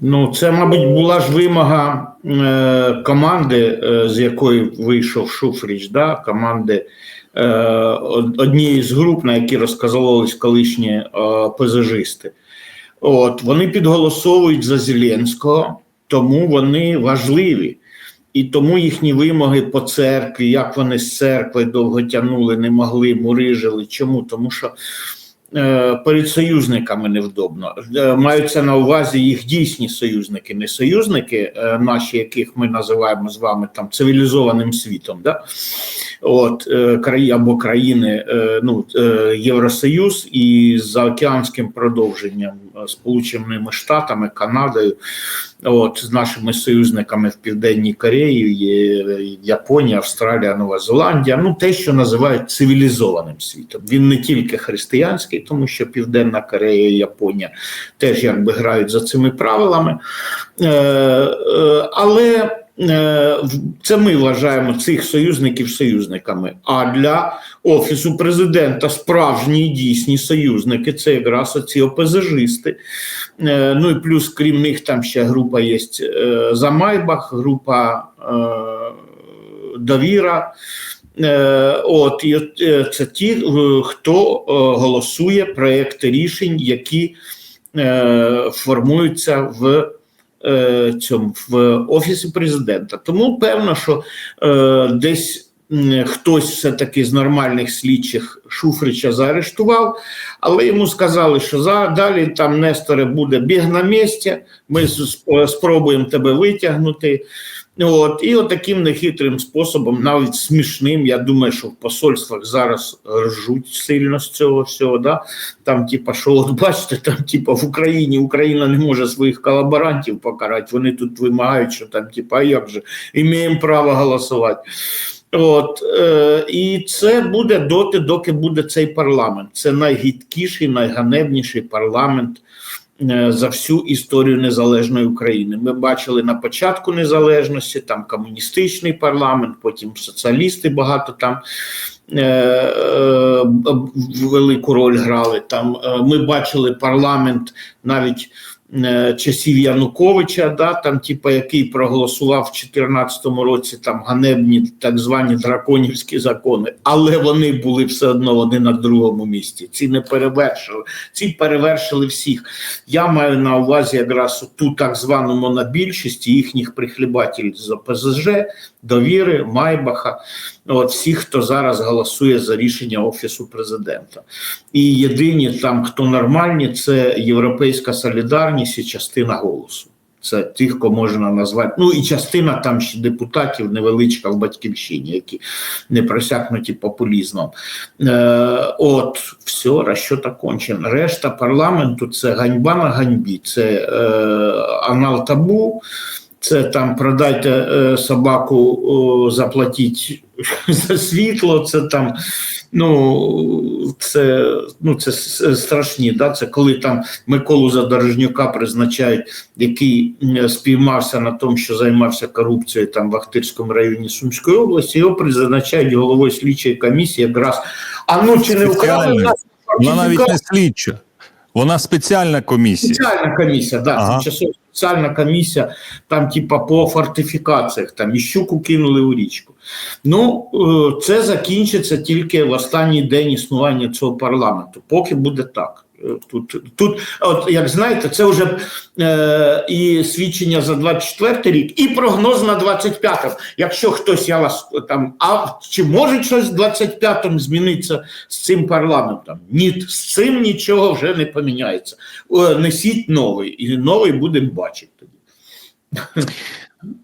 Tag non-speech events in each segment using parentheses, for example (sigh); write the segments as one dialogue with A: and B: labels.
A: Ну, це, мабуть, була ж вимога е, команди, е, з якої вийшов Шуфріч, да? команди е, однієї з груп, на які розказувались колишні е, пезажисти. От, вони підголосовують за Зеленського, тому вони важливі. І тому їхні вимоги по церкві, як вони з церкви довго тягнули, не могли, мурижили. Чому? Тому що перед союзниками невдобно. Е, Маються на увазі їх дійсні союзники, не союзники, е, наші, яких ми називаємо з вами там цивілізованим світом. Да? От, е, краї або країни, е, ну, е, Євросоюз і з заокеанським продовженням е, Сполученими Штатами, Канадою, от, з нашими союзниками в Південній Кореї, Японія, Австралія, Нова Зеландія. Ну, те, що називають цивілізованим світом. Він не тільки християнський, тому що Південна Корея і Японія теж якби грають за цими правилами. Е, е, але це ми вважаємо цих союзників союзниками. А для офісу президента справжні дійсні союзники це якраз оці ОПЗЖисти. Е, Ну і плюс, крім них, там ще група є е, за Майбах, група е, Довіра. Е, От і е, це ті, е, хто е, голосує проекти рішень, які е, формуються в е, цьому в офісі президента. Тому певно, що е, десь хтось все-таки з нормальних слідчих Шуфрича заарештував, але йому сказали, що за далі там Несторе буде біг на місці, ми спробуємо тебе витягнути. От, і от нехитрим способом, навіть смішним, я думаю, що в посольствах зараз ржуть сильно з цього всього. Да? Там, типа, що от бачите, там, типа, в Україні Україна не може своїх колаборантів покарати. Вони тут вимагають, що там, типа, як же, імеємо право голосувати. От, е, і це буде доти, доки буде цей парламент. Це найгідкіший, найганебніший парламент за всю історію незалежної України. Ми бачили на початку незалежності там комуністичний парламент, потім соціалісти багато там е, е, велику роль грали. Там е, ми бачили парламент навіть е, часів Януковича, да, там, типа, який проголосував в 2014 році там ганебні так звані драконівські закони, але вони були все одно вони на другому місці. Ці не перевершили, ці перевершили всіх. Я маю на увазі якраз ту так звану монобільшість їхніх прихлібателів з ОПЗЖ, довіри, Майбаха, от всіх, хто зараз голосує за рішення Офісу президента. І єдині там, хто нормальні, це Європейська солідарність і частина голосу. Це тих, кого можна назвати. Ну і частина там ще депутатів невеличка в батьківщині, які не просякнуті популізмом. Е, от, все, розчет кончена. Решта парламенту це ганьба на ганьбі, це е, анал табу. Це там продайте е, собаку, заплатіть (laughs) за світло. Це там, ну це ну це страшні. Да? Це коли там Миколу Задорожнюка призначають, який спіймався на тому, що займався корупцією там в Ахтирському районі Сумської області. Його призначають головою слідчої комісії. Якраз а ну чи не
B: Спеціальної.
A: нас?
B: Вона навіть не слідча, вона спеціальна комісія.
A: Спеціальна комісія, да,
B: Ага.
A: тимчасова спеціальна комісія, там, типа, по фортифікаціях, там і щуку кинули у річку. Ну, е, це закінчиться тільки в останній день існування цього парламенту, поки буде так. Тут, тут, от як знаєте, це вже е, і свідчення за 24 рік, і прогноз на 25 Якщо хтось я вас там, а чи може щось в 25-му змінитися з цим парламентом? Ні, з цим нічого вже не поміняється. Несіть новий, і новий будемо бачити тоді.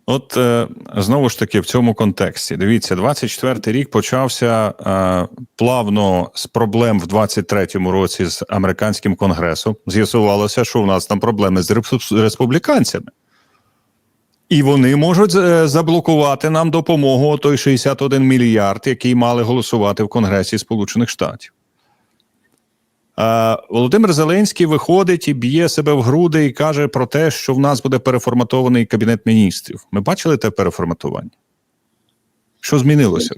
B: От е, знову ж таки в цьому контексті. Дивіться, 24-й рік почався е, плавно з проблем в 23-му році з американським конгресом. З'ясувалося, що у нас там проблеми з республіканцями. І вони можуть е, заблокувати нам допомогу той 61 мільярд, який мали голосувати в Конгресі Сполучених Штатів. Е, Володимир Зеленський виходить і б'є себе в груди і каже про те, що в нас буде переформатований кабінет міністрів. Ми бачили те переформатування? Що змінилося?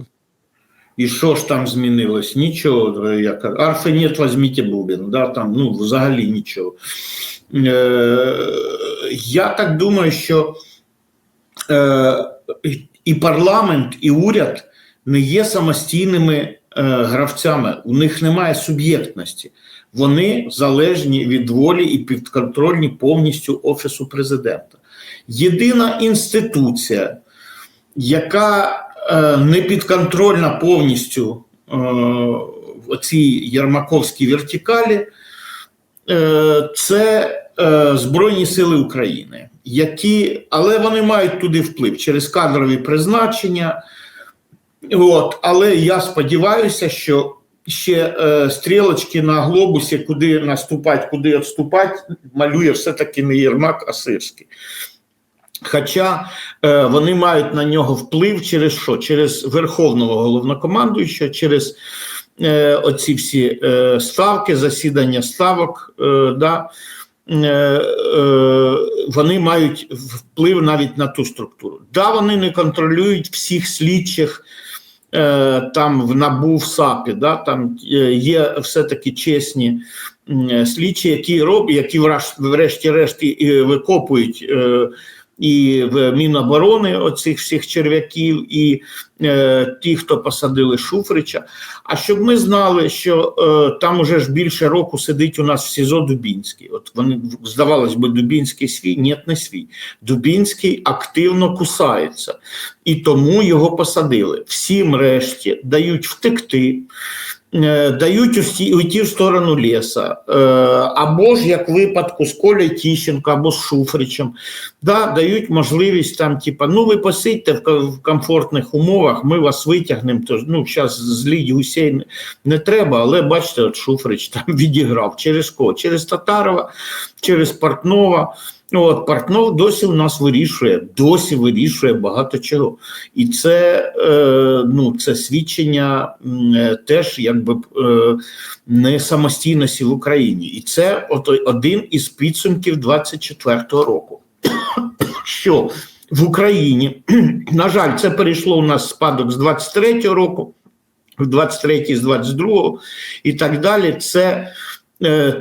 A: І що ж там змінилось? Нічого. е, Як арфи нет, бубен. Да, там, ну, взагалі нічого. Е, я так думаю, що е, і парламент, і уряд не є самостійними гравцями, у них немає суб'єктності. Вони залежні від волі і підконтрольні повністю Офісу президента. Єдина інституція, яка е, не підконтрольна повністю е, цій Єрмаковській вертикалі, е, це е, Збройні Сили України, які, але вони мають туди вплив через кадрові призначення. От, але я сподіваюся, що ще е, стрілочки на глобусі, куди наступати, куди відступати, малює все-таки не Єрмак, а Сирський. Хоча е, вони мають на нього вплив через що? Через верховного головнокомандуючого, через е, оці всі е, ставки, засідання ставок. Е, да, е, е, вони мають вплив навіть на ту структуру. Да, вони не контролюють всіх слідчих там в НАБУ, в САПі, да, там е, є все-таки чесні слідчі, які роблять, які врешті-решт викопують. І в Міноборони оцих всіх черв'яків, і е, ті, хто посадили Шуфрича. А щоб ми знали, що е, там уже ж більше року сидить у нас в СІЗО Дубінський. От вони здавалось би, Дубінський свій, ні, не свій. Дубінський активно кусається, і тому його посадили. Всім решті дають втекти. Е, Дають усі- уйти в сторону ліса, е, або ж як випадку з Колею Тіщенко, або з Шуфричем, да, дають можливість там, типа, ну ви посидьте в, комфортних умовах, ми вас витягнемо. Тож, ну, зараз зліть гусей не, не треба, але бачите, от Шуфрич там (laughs) відіграв. Через кого? Через Татарова, через Портнова. Ну, от Портнов досі у нас вирішує, досі вирішує багато чого. І це, е, ну, це свідчення е, теж якби е, не самостійності в Україні. І це от один із підсумків 24-го року (coughs) що в Україні, (clears throat) на жаль, це перейшло у нас спадок з 23-го року, в 23-й, з 22-го і так далі. Це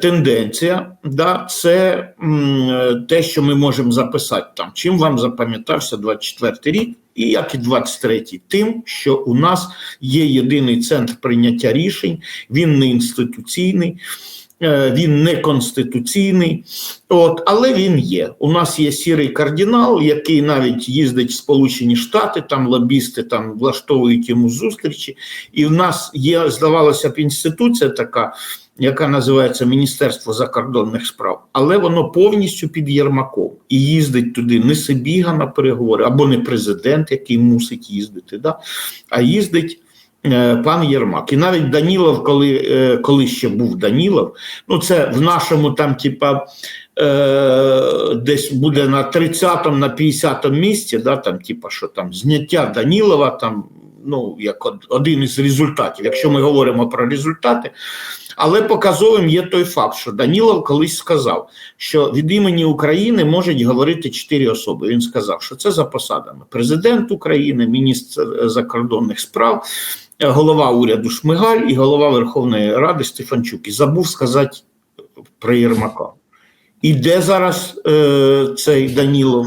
A: тенденція, да, це е, те, що ми можемо записати там. Чим вам запам'ятався 24-й рік, і як і 23-й, тим, що у нас є єдиний центр прийняття рішень, він не інституційний. Е, Він не конституційний, от, але він є. У нас є сірий кардинал, який навіть їздить в Сполучені Штати, там лобісти там влаштовують йому зустрічі. І в нас є, здавалося б, інституція така, яка називається Міністерство закордонних справ, але воно повністю під Єрмаком і їздить туди не Сибіга на переговори, або не президент, який мусить їздити, да? а їздить. е, Пан Єрмак, і навіть Данілов, коли, е, коли ще був Данілов, ну це в нашому там, типа, е, десь буде на 30-му, на 50-му місці, да, там, типа, що там зняття Данілова, там, ну, як один із результатів, якщо ми говоримо про результати. Але показовим є той факт, що Данілов колись сказав, що від імені України можуть говорити чотири особи. Він сказав, що це за посадами: президент України, міністр е, закордонних справ, е, голова уряду Шмигаль і голова Верховної Ради Стефанчук. І забув сказати про Єрмака. І де зараз е, цей Данілов?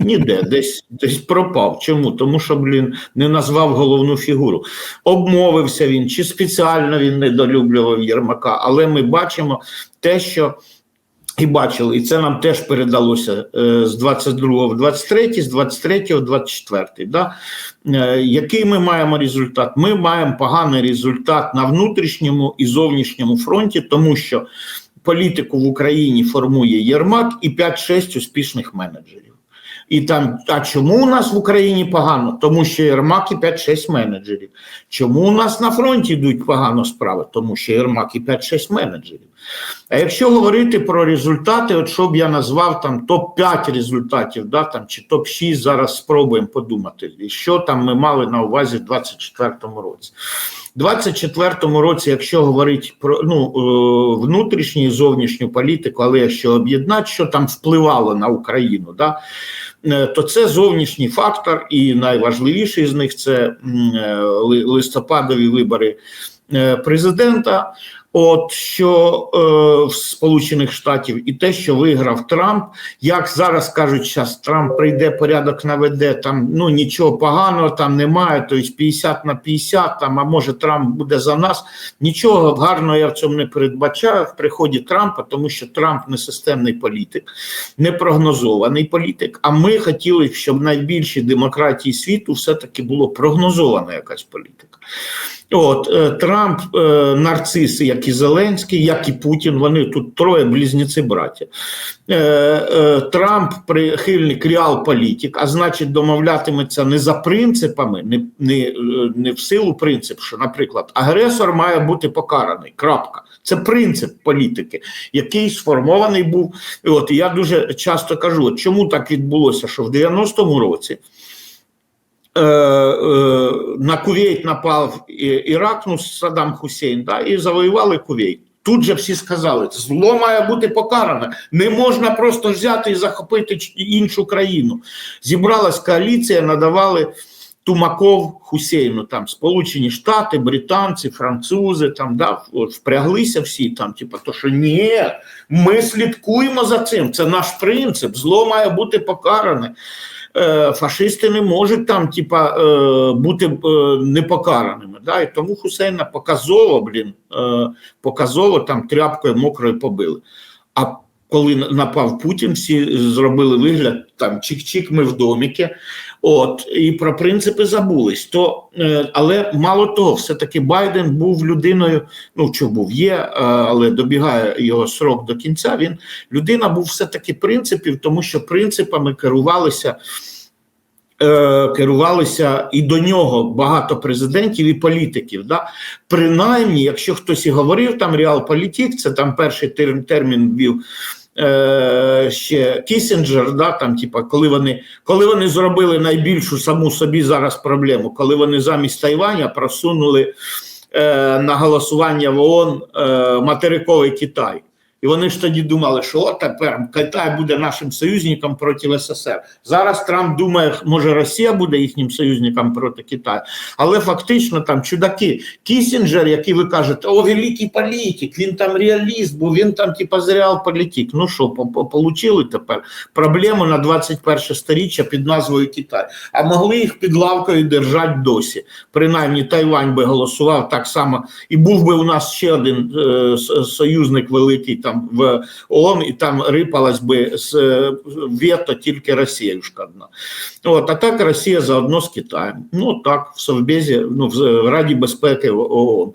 A: Ніде, десь десь пропав. Чому? Тому що, блін, не назвав головну фігуру. Обмовився він, чи спеціально він недолюблював Єрмака, але ми бачимо те, що і бачили, і це нам теж передалося е, з 22 в 23, з 23 в 24. Да? Е, який ми маємо результат? Ми маємо поганий результат на внутрішньому і зовнішньому фронті, тому що політику в Україні формує Єрмак і 5-6 успішних менеджерів. І там, а чому у нас в Україні погано? Тому що Єрмак і 5-6 менеджерів. Чому у нас на фронті йдуть погано справи? Тому що Єрмак і 5-6 менеджерів. А якщо говорити про результати, от що б я назвав там топ-5 результатів, да, там, чи топ-6, зараз спробуємо подумати, що там ми мали на увазі в 2024 році. У 2024 році, якщо говорити про ну, е, внутрішню і зовнішню політику, але якщо об'єднати, що там впливало на Україну, да, е, то це зовнішній фактор, і найважливіший з них це е, ли- листопадові вибори президента. От що е, в Сполучених Штатів і те, що виграв Трамп, як зараз кажуть, зараз Трамп прийде, порядок наведе, там ну нічого поганого там немає, тобто 50 на 50, там, а може Трамп буде за нас. Нічого гарного я в цьому не передбачаю в приході Трампа, тому що Трамп не системний політик, не прогнозований політик. А ми хотіли, щоб найбільші демократії світу все-таки було прогнозована якась політика. От е, Трамп, е, нарциси, як і Зеленський, як і Путін, вони тут троє близнеці браття. Е, е, Трамп прихильник реал-політик, а значить, домовлятиметься не за принципами, не, не, е, не в силу принципу, що, наприклад, агресор має бути покараний. Крапка. Це принцип політики, який сформований був. І от я дуже часто кажу, чому так відбулося, що в 90-му році. Е, е, на Кувейт напав Ірак, ну Саддам Хусейн, да, і завоювали Кувейт. Тут же всі сказали, зло має бути покаране. Не можна просто взяти і захопити іншу країну. Зібралась коаліція, надавали Тумаков Хусейну, там Сполучені Штати, британці, французи, там да, от, впряглися всі там, типу, то що ні, ми слідкуємо за цим. Це наш принцип. Зло має бути покаране. Е, Фашисти не можуть там, типа, е, бути е, непокараними. Да? І тому Хусейна показово, блін, показово там тряпкою мокрою побили. А коли напав Путін, всі зробили вигляд там чик-чик, ми в доміки. От і про принципи забулись. То, е, але мало того, все-таки Байден був людиною. Ну що був, є, е, але добігає його срок до кінця. Він людина був все-таки принципів, тому що принципами керувалися. е, Керувалися і до нього багато президентів і політиків. Да? Принаймні, якщо хтось і говорив там реал-політик, це там перший тер- термін ввів е, ще Кісінджер, да, там, типа, коли вони, коли вони зробили найбільшу саму собі зараз проблему, коли вони замість Тайваня просунули е, на голосування в ООН е, материковий Китай. І вони ж тоді думали, що от тепер Китай буде нашим союзником проти СССР. Зараз Трамп думає, може Росія буде їхнім союзником проти Китаю. Але фактично там чудаки, Кісінджер, який ви кажете, о, великий політик, він там реаліст, бо він там типа з реал-політик. Ну що, получили тепер проблему на 21 сторіччя під назвою Китай. А могли їх під лавкою держати досі. Принаймні Тайвань би голосував так само, і був би у нас ще один е, союзник великий там в ООН, і там рипалась би з е, вето тільки Росіюшка одна. От, а так Росія заодно з Китаєм. Ну так, в Совбезі, ну в Раді безпеки ООН.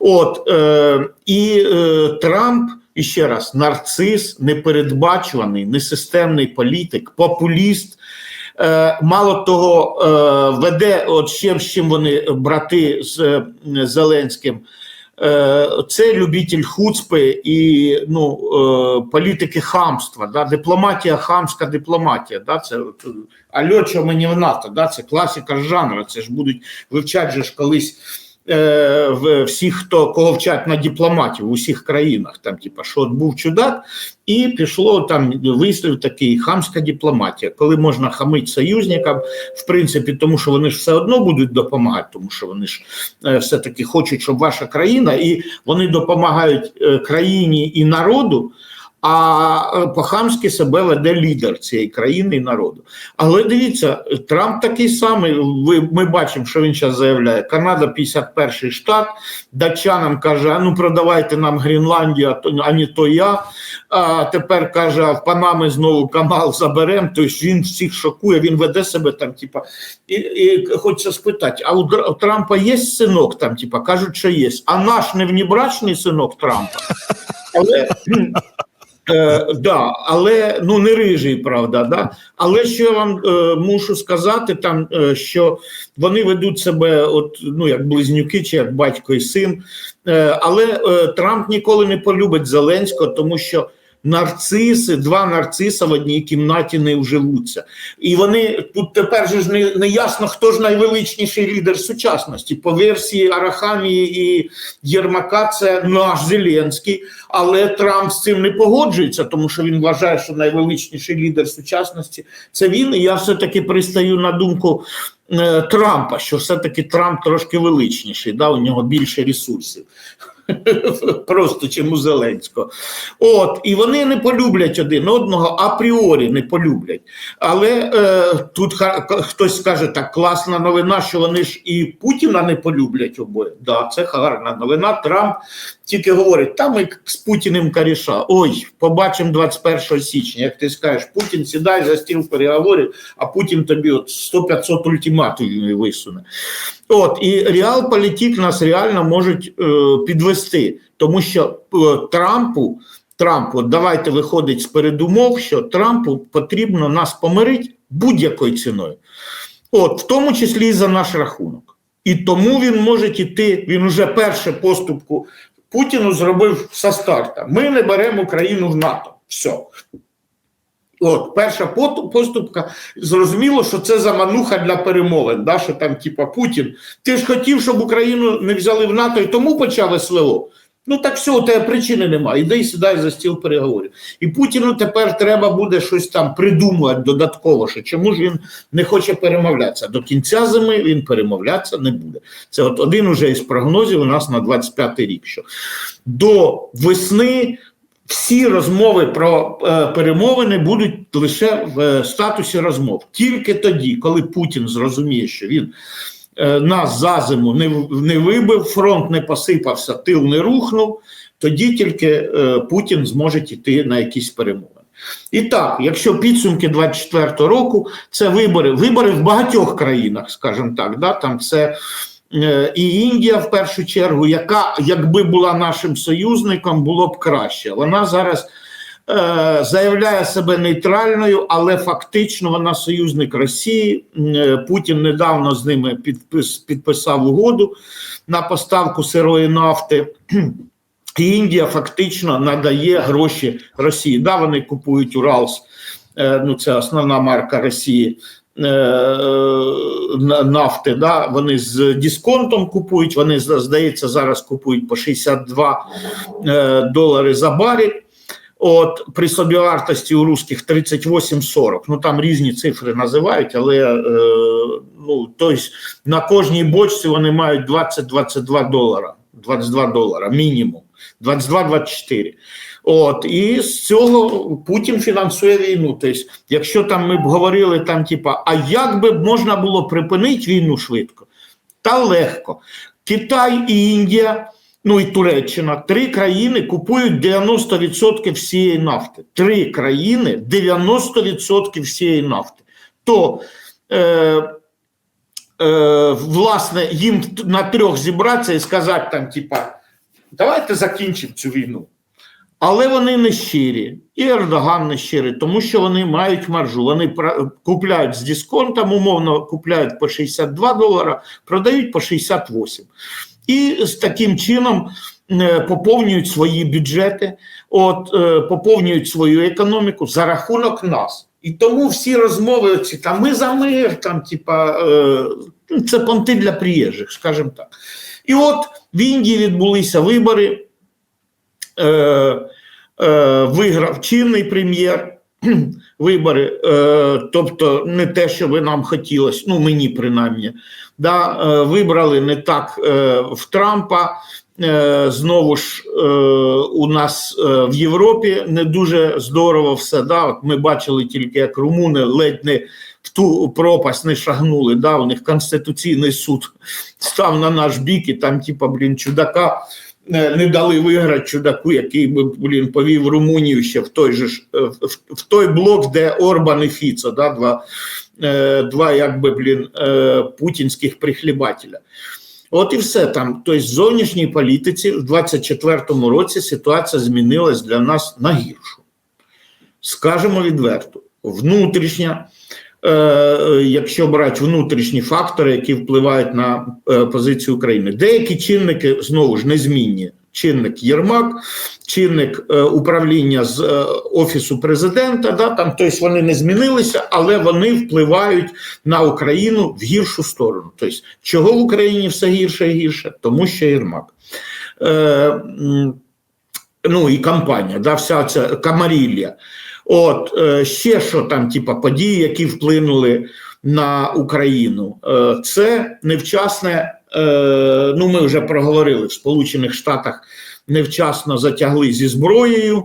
A: От е, і е, Трамп. І ще раз, нарцис, непередбачуваний, несистемний політик, популіст. Е, мало того, е, веде, от ще з чим вони брати з е, Зеленським. Е, це любитель хуцпи і ну, е, політики хамства, да, дипломатія, хамська дипломатія. Да, це от, альо, що мені в НАТО, да, це класика жанру. Це ж будуть вивчати же ж колись е, всіх, хто кого вчать на дипломатів в усіх країнах. Там, типа, що от був чудак, і пішло там вислів такий хамська дипломатія, коли можна хамити союзникам, в принципі, тому що вони ж все одно будуть допомагати, тому що вони ж е, все-таки хочуть, щоб ваша країна, і вони допомагають е, країні і народу. А е, по-хамськи себе веде лідер цієї країни і народу. Але дивіться, Трамп такий самий. Ви ми бачимо, що він зараз заявляє. Канада 51 штат. Датчанам каже: а ну продавайте нам Гренландію, а не то я. А тепер каже, а в Панами знову канал заберемо. Тобто він всіх шокує, він веде себе там, типа, і, і хочеться спитати: а у, Трампа є синок там, типа, кажуть, що є. А наш не внебрачний синок Трампа. (laughs) Але Е, да, але ну не рижий, правда, да. Але що я вам е, мушу сказати, там е, що вони ведуть себе, от ну як близнюки, чи як батько і син. Е, але е, Трамп ніколи не полюбить Зеленського, тому що нарциси, два нарциса в одній кімнаті не вживуться. І вони тут тепер ж не, не ясно, хто ж найвеличніший лідер сучасності. По версії Арахамії і Єрмака, це наш Зеленський. Але Трамп з цим не погоджується, тому що він вважає, що найвеличніший лідер сучасності це він. І я все-таки пристаю на думку е, Трампа, що все-таки Трамп трошки величніший, да, у нього більше ресурсів. (laughs) Просто чим у Зеленського. От, і вони не полюблять один одного, апріорі не полюблять. Але е, тут хтось скаже, так класна новина, що вони ж і Путіна не полюблять обоє. Да, це гарна новина. Трамп тільки говорить, та ми з Путіним коріша. Ой, побачимо 21 січня. Як ти скажеш, Путін сідай за стіл переговорів, а Путін тобі от 100-500 ультиматумів висуне. От і реалполітик нас реально можуть е, підвести, тому що е, Трампу, Трампу, давайте виходить з передумов, що Трампу потрібно нас помирити будь-якою ціною, от в тому числі і за наш рахунок. І тому він може йти. Він уже перше поступку Путіну зробив со старта. Ми не беремо Україну в НАТО. Все. От, перша поступка, зрозуміло, що це замануха для перемовин. Да, що там, типа, Путін, ти ж хотів, щоб Україну не взяли в НАТО і тому почали СВО. Ну так все, у тебе причини немає. Іди сідай за стіл переговорів. І Путіну тепер треба буде щось там придумувати додатково, що чому ж він не хоче перемовлятися. До кінця зими він перемовлятися не буде. Це от один уже із прогнозів у нас на 25 рік. Що до весни всі розмови про е, перемовини будуть лише в е, статусі розмов. Тільки тоді, коли Путін зрозуміє, що він е, нас за зиму не, не вибив, фронт не посипався, тил не рухнув, тоді тільки е, Путін зможе йти на якісь перемовини. І так, якщо підсумки 24 року, це вибори, вибори в багатьох країнах, скажімо так, да, там це і Індія в першу чергу, яка, якби була нашим союзником, було б краще. Вона зараз е, заявляє себе нейтральною, але фактично вона союзник Росії. Е, Путін недавно з ними підпис, підписав угоду на поставку сирої нафти. (clears throat) І Індія фактично надає гроші Росії. Да, вони купують Уралс, е, ну це основна марка Росії. Е, на- Нафти, да, вони з дисконтом купують. Вони зда- здається зараз купують по 62 е, долари за барель. От при собівартості у русських 38-40. Ну там різні цифри називають, але е, ну тобто на кожній бочці вони мають 20-22 долара. 22 долара мінімум, 22-24. От і з цього Путін фінансує війну. Тобто, якщо там ми б говорили там, типа, а як би можна було припинити війну швидко? Та легко. Китай і Індія, ну і Туреччина, три країни купують 90% всієї нафти. Три країни 90% всієї нафти. То е, е, власне їм на трьох зібратися і сказати там, типа, давайте закінчимо цю війну. Але вони не щирі, і Ердоган не щирий, тому що вони мають маржу. Вони купляють з дисконтом, умовно купляють по 62 долара, продають по 68. І з таким чином е, поповнюють свої бюджети, от е, поповнюють свою економіку за рахунок нас. І тому всі розмови оці, там ми за мир, там, типа, е, ну, це понти для приїжджих, скажімо так. І от в Індії відбулися вибори. Виграв чинний прем'єр (clears throat) вибори, е, тобто не те, що би нам хотілося, ну мені принаймні. Да, е, вибрали не так е, в Трампа. Е, знову ж е, у нас е, в Європі не дуже здорово все. Да? От ми бачили тільки, як румуни ледь не в ту пропасть не шагнули. Да? У них Конституційний суд став на наш бік, і там, типа, блін, чудака е, не дали виграти чудаку, який би блін, повів Румунію ще в той же ж е, в, в той блок, де Орбан і Фіцо, да? два, е, два якби, блін, е, путінських прихлібателя. От і все там. Тобто, в зовнішній політиці в 24-му році ситуація змінилась для нас на гіршу. Скажемо відверто, внутрішня, якщо брати внутрішні фактори, які впливають на е, позицію України, деякі чинники знову ж незмінні. Чинник Єрмак, чинник е, управління з е, офісу президента, да, там, тобто вони не змінилися, але вони впливають на Україну в гіршу сторону. Тобто, чого в Україні все гірше і гірше? Тому що Єрмак. Е, ну і кампанія, да, вся ця камарілля. От е, ще що там, типа події, які вплинули на Україну, е, це невчасне е, ну ми вже проговорили в Сполучених Штатах невчасно затягли зі зброєю,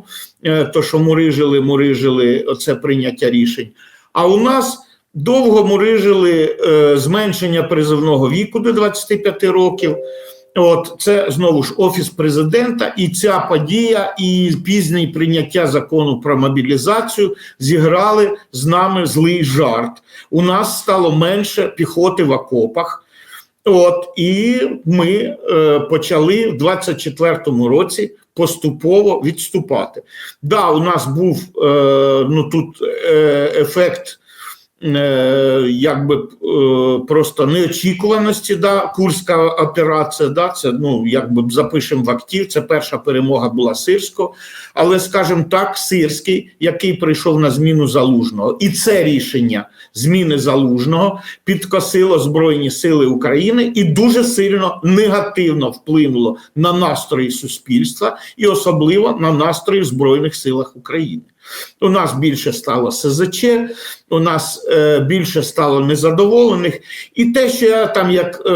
A: то що мурижили, мурижили оце прийняття рішень. А у нас довго мурижили зменшення призовного віку до 25 років. От це знову ж офіс президента, і ця подія, і пізнє прийняття закону про мобілізацію зіграли з нами злий жарт. У нас стало менше піхоти в окопах. От і ми е, почали в 24-му році поступово відступати. Да, у нас був е, ну тут е, ефект. Е, якби е, просто неочікуваності, да, Курська операція, да, це ну якби запишемо в актив. Це перша перемога була Сирського, але скажімо так, Сирський, який прийшов на зміну залужного, і це рішення зміни залужного підкосило Збройні Сили України і дуже сильно негативно вплинуло на настрої суспільства і особливо на настрої в Збройних силах України. У нас більше стало СЗЧ, у нас е, більше стало незадоволених, і те, що я там, як е,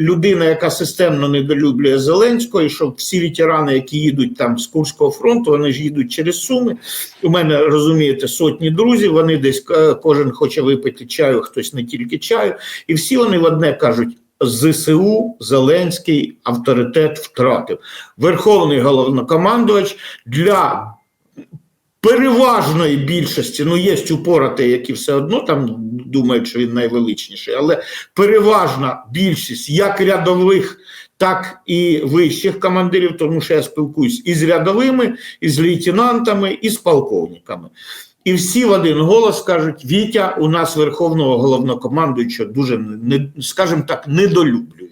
A: людина, яка системно недолюблює Зеленського, і що всі ветерани, які їдуть там з Курського фронту, вони ж їдуть через Суми. У мене розумієте сотні друзів. Вони десь е, кожен хоче випити чаю, хтось не тільки чаю, і всі вони в одне кажуть. ЗСУ Зеленський авторитет втратив. Верховний головнокомандувач для переважної більшості, ну є упорати, які все одно там думають, що він найвеличніший, але переважна більшість як рядових, так і вищих командирів, тому що я спілкуюсь і з рядовими, і з лейтенантами, і з полковниками. І всі в один голос кажуть: Вітя, у нас верховного головнокомандуючого дуже не скажімо так, недолюблюють.